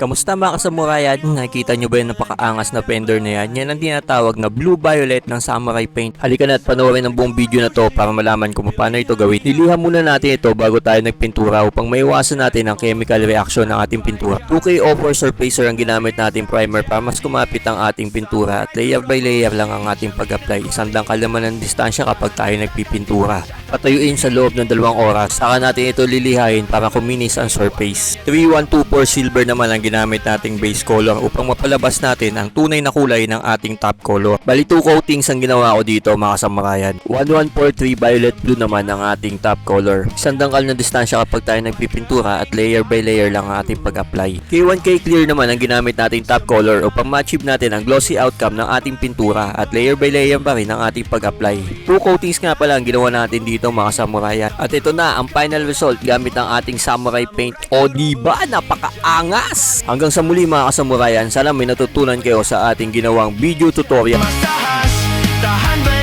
Kamusta mga kasamurayan? Nakikita nyo ba yung napakaangas na fender na yan? Yan ang tinatawag na blue violet ng samurai paint. Halika na at panoorin ang buong video na to para malaman kung paano ito gawin. Nilihan muna natin ito bago tayo nagpintura upang maiwasan natin ang chemical reaction ng ating pintura. 2K Offer Surfacer ang ginamit nating primer para mas kumapit ang ating pintura at layer by layer lang ang ating pag-apply. Isang dangkal naman ang distansya kapag tayo nagpipintura. Patayuin sa loob ng dalawang oras, saka natin ito lilihain para kuminis ang surface. 3124 silver naman ang ginamit nating base color upang mapalabas natin ang tunay na kulay ng ating top color. Bali 2 coatings ang ginawa ko dito mga samarayan. 1143 violet blue naman ang ating top color. Isang dangkal na distansya kapag tayo nagpipintura at layer by layer lang ang ating pag-apply. K1K clear naman ang ginamit nating top color upang ma-achieve natin ang glossy outcome ng ating pintura at layer by layer pa rin ang ating pag-apply. 2 coatings nga pala ang ginawa natin dito mga samurayan. At ito na ang final result gamit ang ating samurai paint. O diba napakaangas! Hanggang sa muli mga kasamurayan, sana may natutunan kayo sa ating ginawang video tutorial. Mas taas, tahan